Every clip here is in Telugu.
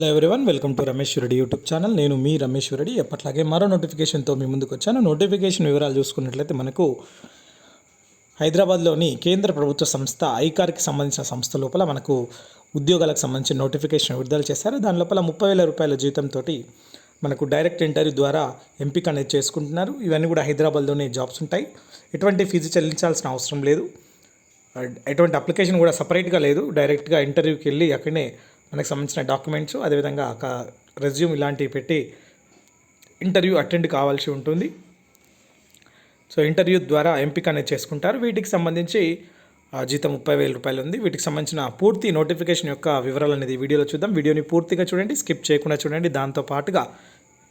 Hello everyone welcome to Ramesh Reddy YouTube channel నేను మీ రమేష్ ఎప్పట్లాగే మరో నోటిఫికేషన్తో మీ ముందుకు వచ్చాను నోటిఫికేషన్ వివరాలు చూసుకున్నట్లయితే మనకు హైదరాబాద్లోని కేంద్ర ప్రభుత్వ సంస్థ ఐకార్కి సంబంధించిన సంస్థ లోపల మనకు ఉద్యోగాలకు సంబంధించిన నోటిఫికేషన్ విడుదల చేశారు. దాని లోపల ముప్పై వేల రూపాయల జీతంతో మనకు డైరెక్ట్ ఇంటర్వ్యూ ద్వారా ఎంపిక అనేది చేసుకుంటున్నారు. ఇవన్నీ కూడా హైదరాబాద్లోనే జాబ్స్ ఉంటాయి. ఎటువంటి ఫీజు చెల్లించాల్సిన అవసరం లేదు. ఎటువంటి అప్లికేషన్ కూడా సపరేట్గా లేదు. డైరెక్ట్గా ఇంటర్వ్యూకి వెళ్ళి అక్కడనే మనకు సంబంధించిన డాక్యుమెంట్స్ అదేవిధంగా ఒక రెజ్యూమ్ ఇలాంటివి పెట్టి ఇంటర్వ్యూ అటెండ్ కావాల్సి ఉంటుంది. సో ఇంటర్వ్యూ ద్వారా ఎంపిక అనేది చేసుకుంటారు. వీటికి సంబంధించి ఆ, జీతం ముప్పై వేల రూపాయలు ఉంది. వీటికి సంబంధించిన పూర్తి నోటిఫికేషన్ యొక్క వివరాలు అనేది వీడియోలో చూద్దాం. వీడియోని పూర్తిగా చూడండి స్కిప్ చేయకుండా చూడండి. దాంతో పాటుగా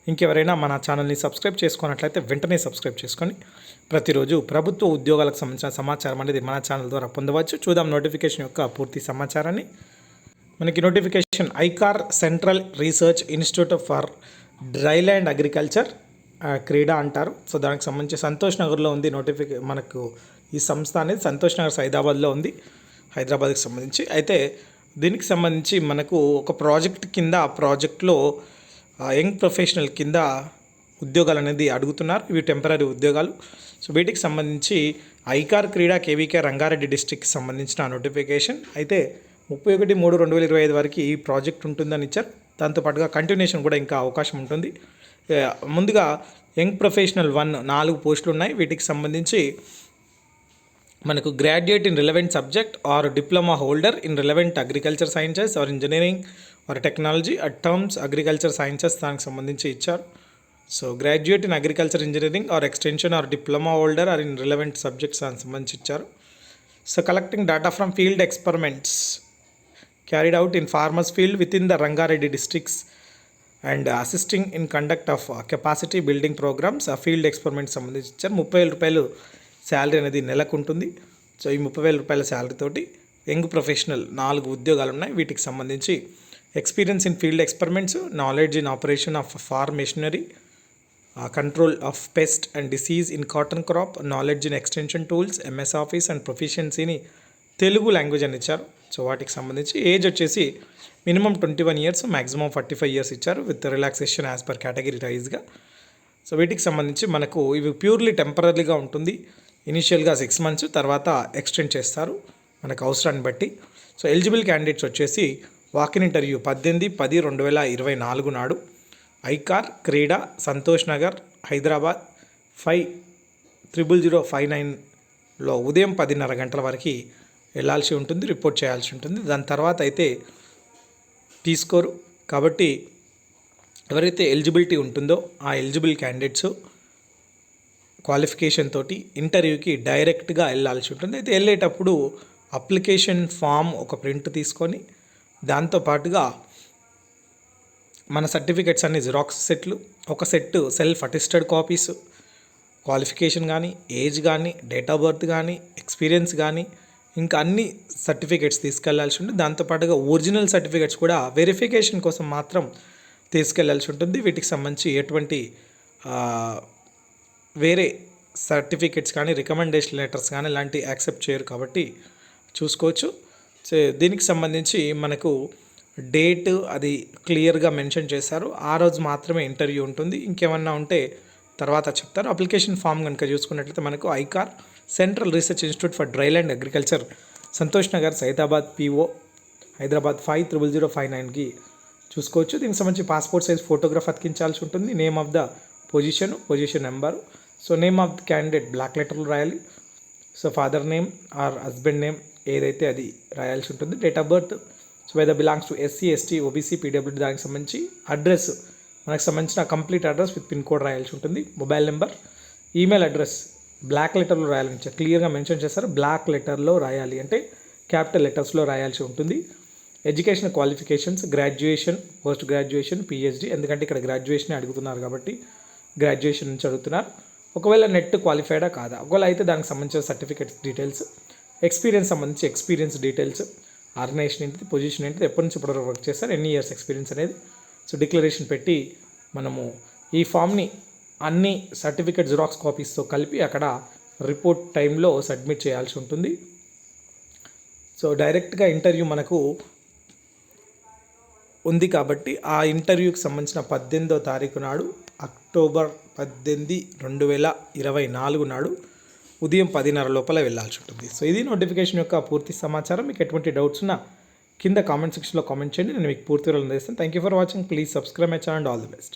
ఇంకెవరైనా మన ఛానల్ని సబ్స్క్రైబ్ చేసుకున్నట్లయితే వెంటనే సబ్స్క్రైబ్ చేసుకొని ప్రతిరోజు ప్రభుత్వ ఉద్యోగాలకు సంబంధించిన సమాచారం అనేది మన ఛానల్ ద్వారా పొందవచ్చు. చూద్దాం నోటిఫికేషన్ యొక్క పూర్తి సమాచారాన్ని. మనకి notification ICAR central research institute for dryland agriculture CRIDA అంటారు. సో దానికి సంబంధించి సంతోష్ నగర్లో ఉంది నోటిఫికే మనకు ఈ సంస్థ అనేది సంతోష్ నగర్ హైదరాబాద్లో ఉంది హైదరాబాద్కి సంబంధించి. అయితే దీనికి సంబంధించి మనకు ఒక ప్రాజెక్ట్ కింద ఆ ప్రాజెక్ట్లో యంగ్ ప్రొఫెషనల్ కింద ఉద్యోగాలు అనేది అడుగుతున్నారు. ఇవి టెంపరీ ఉద్యోగాలు. సో వీటికి సంబంధించి ఐకార్ క్రీడా కేవీకే రంగారెడ్డి డిస్టిక్కి సంబంధించిన నోటిఫికేషన్ అయితే ముప్పై ఒకటి మూడు రెండు వేల ఇరవై ఐదు వరకు ఈ ప్రాజెక్ట్ ఉంటుందని ఇచ్చారు. దాంతోపాటుగా కంటిన్యూషన్ కూడా ఇంకా అవకాశం ఉంటుంది. ముందుగా యంగ్ ప్రొఫెషనల్ వన్ నాలుగు పోస్టులు ఉన్నాయి. వీటికి సంబంధించి మనకు graduate in relevant subject or diploma holder in relevant agriculture sciences or engineering or technology at terms agriculture sciences దానికి సంబంధించి ఇచ్చారు. So graduate in agriculture engineering or extension or diploma holder or in relevant subjects దానికి సంబంధించి ఇచ్చారు. So collecting data from field experiments carried out in farmers field within the Rangareddy districts and assisting in conduct of capacity building programmes ఆ ఫీల్డ్ ఎక్స్పెరిమెంట్ సంబంధించి ఇచ్చారు ముప్పై వేల రూపాయలు శాలరీ అనేది నెలకు ఉంటుంది. సో ఈ ముప్పై వేల రూపాయల శాలరీ తోటి యంగ్ ప్రొఫెషనల్ నాలుగు ఉద్యోగాలు ఉన్నాయి వీటికి సంబంధించి experience in field experiments knowledge in operation of farm machinery control of pest and disease in cotton crop knowledge in extension tools MS office and ప్రొఫిషియన్సీని Telugu language అని ఇచ్చారు. సో వాటికి సంబంధించి ఏజ్ వచ్చేసి minimum twenty one years maximum forty five years ఇచ్చారు with relaxation as per category వైజ్గా సో వీటికి సంబంధించి మనకు ఇవి ప్యూర్లీ టెంపరీగా ఉంటుంది. ఇనిషియల్గా సిక్స్ మంత్స్ తర్వాత ఎక్స్టెండ్ చేస్తారు మనకు అవసరాన్ని బట్టి. సో ఎలిజిబుల్ క్యాండిడేట్స్ వచ్చేసి వాకిన్ ఇంటర్వ్యూ పద్దెనిమిది పది రెండు వేల ఇరవై నాలుగు నాడు ICAR CRIDA Santosh Nagar Hyderabad five triple zero five నైన్లో ఉదయం పదిన్నర గంటల వరకు వెళ్ళాల్సి ఉంటుంది రిపోర్ట్ చేయాల్సి ఉంటుంది. దాని తర్వాత అయితే తీసుకోరు కాబట్టి ఎవరైతే ఎలిజిబిలిటీ ఉంటుందో ఆ ఎలిజిబుల్ క్యాండిడేట్స్ క్వాలిఫికేషన్ తోటి ఇంటర్వ్యూకి డైరెక్ట్గా వెళ్ళాల్సి ఉంటుంది. అయితే వెళ్ళేటప్పుడు అప్లికేషన్ ఫామ్ ఒక ప్రింట్ తీసుకొని దాంతోపాటుగా మన సర్టిఫికెట్స్ అన్ని జిరాక్స్ సెట్లు ఒక set self attested copies qualification కానీ ఏజ్ కానీ డేట్ ఆఫ్ బర్త్ కానీ ఎక్స్పీరియన్స్ కానీ ఇంకా అన్ని సర్టిఫికేట్స్ తీసుకెళ్ళాల్సి ఉంటుంది. దాంతోపాటుగా ఒరిజినల్ సర్టిఫికేట్స్ కూడా వెరిఫికేషన్ కోసం మాత్రం తీసుకెళ్ళాల్సి ఉంటుంది. వీటికి సంబంధించి ఎటువంటి వేరే సర్టిఫికేట్స్ కానీ రికమెండేషన్ లెటర్స్ కానీ ఇలాంటి యాక్సెప్ట్ చేయరు కాబట్టి చూసుకోవచ్చు. సో దీనికి సంబంధించి మనకు డేట్ అది క్లియర్గా మెన్షన్ చేశారు. ఆ రోజు మాత్రమే ఇంటర్వ్యూ ఉంటుంది. ఇంకేమన్నా ఉంటే తర్వాత చెప్తారు. అప్లికేషన్ ఫామ్ కనుక చూసుకున్నట్లయితే మనకు ICAR central research institute for dryland agriculture Santosh Nagar Saidabad PO Hyderabad five triple zero five నైన్కి చూసుకోవచ్చు. దీనికి సంబంధించి పాస్పోర్ట్ సైజ్ ఫోటోగ్రాఫ్ అతికించాల్సి ఉంటుంది. Name of the position position number. So name of the candidate block లెటర్లు రాయాలి. So father name or husband name ఏదైతే అది రాయాల్సి ఉంటుంది. Date of birth so whether belongs to SC ST OBC PWD దానికి సంబంధించి అడ్రస్ మనకు సంబంధించిన complete address with pin code రాయాల్సి ఉంటుంది. Mobile number email address block లెటర్లో రాయాలని చెప్పి క్లియర్గా మెన్షన్ చేస్తారు బ్లాక్ లెటర్లో రాయాలి. అంటే క్యాపిటల్ లెటర్స్లో రాయాల్సి ఉంటుంది. Education qualifications graduation post graduation PhD ఎందుకంటే ఇక్కడ గ్రాడ్యుయేషన్ అడుగుతున్నారు కాబట్టి గ్రాడ్యుయేషన్ నుంచి అడుగుతున్నారు. ఒకవేళ నెట్ క్వాలిఫైడా కాదా? ఒకవేళ అయితే దానికి సంబంధించిన సర్టిఫికేట్స్ డీటెయిల్స్ ఎక్స్పీరియన్స్ సంబంధించి ఎక్స్పీరియన్స్ డీటెయిల్స్ ఆర్గనైజేషన్ ఏంటిది పొజిషన్ ఏంటిది ఎప్పటి నుంచి ఇప్పటివరకు వర్క్ చేస్తారు ఎన్ని ఇయర్స్ ఎక్స్పీరియన్స్ అనేది. సో డిక్లరేషన్ పెట్టి మనము ఈ ఫామ్ని అన్ని సర్టిఫికేట్ జిరాక్స్ కాపీస్తో కలిపి అక్కడ రిపోర్ట్ టైంలో సబ్మిట్ చేయాల్సి ఉంటుంది. సో డైరెక్ట్గా ఇంటర్వ్యూ మనకు ఉంది కాబట్టి ఆ ఇంటర్వ్యూకి సంబంధించిన పద్దెనిమిదో తారీఖు నాడు అక్టోబర్ పద్దెనిమిది రెండు వేల ఇరవై నాలుగు నాడు ఉదయం పదిన్నర లోపల వెళ్ళాల్సి ఉంటుంది. సో ఇది నోటిఫికేషన్ యొక్క పూర్తి సమాచారం. మీకు ఎటువంటి డౌట్స్ ఉన్నా కింద కామెంట్ సెక్షన్లో కామెంట్ చేయండి. నేను మీకు పూర్తి వివరాలు అందిస్తాను. Thank you for watching please subscribe my channel all the best